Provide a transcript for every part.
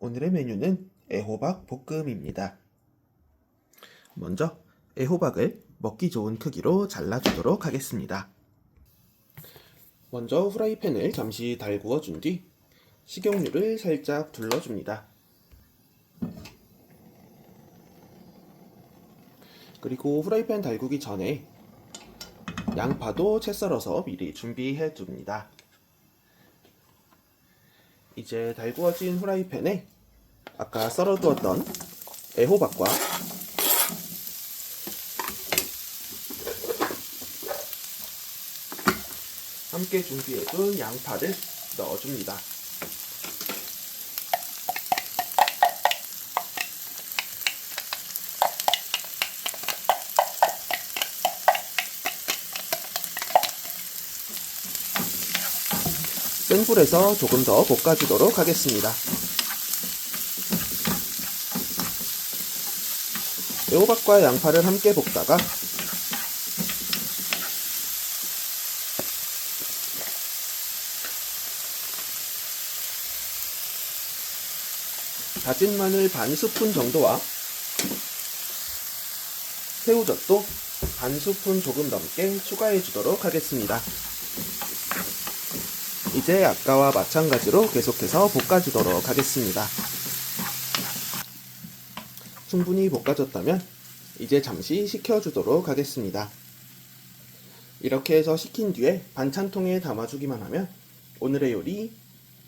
오늘의 메뉴는 애호박 볶음입니다. 먼저 애호박을 먹기 좋은 크기로 잘라주도록 하겠습니다. 먼저 후라이팬을 잠시 달구어 준 뒤 식용유를 살짝 둘러줍니다. 그리고 후라이팬 달구기 전에 양파도 채 썰어서 미리 준비해 둡니다. 이제 달구어진 후라이팬에 아까 썰어두었던 애호박과 함께 준비해둔 양파를 넣어줍니다. 센 불에서 조금 더 볶아주도록 하겠습니다. 애호박과 양파를 함께 볶다가 다진 마늘 반 스푼 정도와 새우젓도 반 스푼 조금 넘게 추가해 주도록 하겠습니다. 이제 아까와 마찬가지로 계속해서 볶아주도록 하겠습니다. 충분히 볶아졌다면 이제 잠시 식혀주도록 하겠습니다. 이렇게 해서 식힌 뒤에 반찬통에 담아주기만 하면 오늘의 요리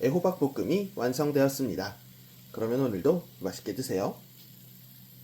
애호박 볶음이 완성되었습니다. 그러면 오늘도 맛있게 드세요.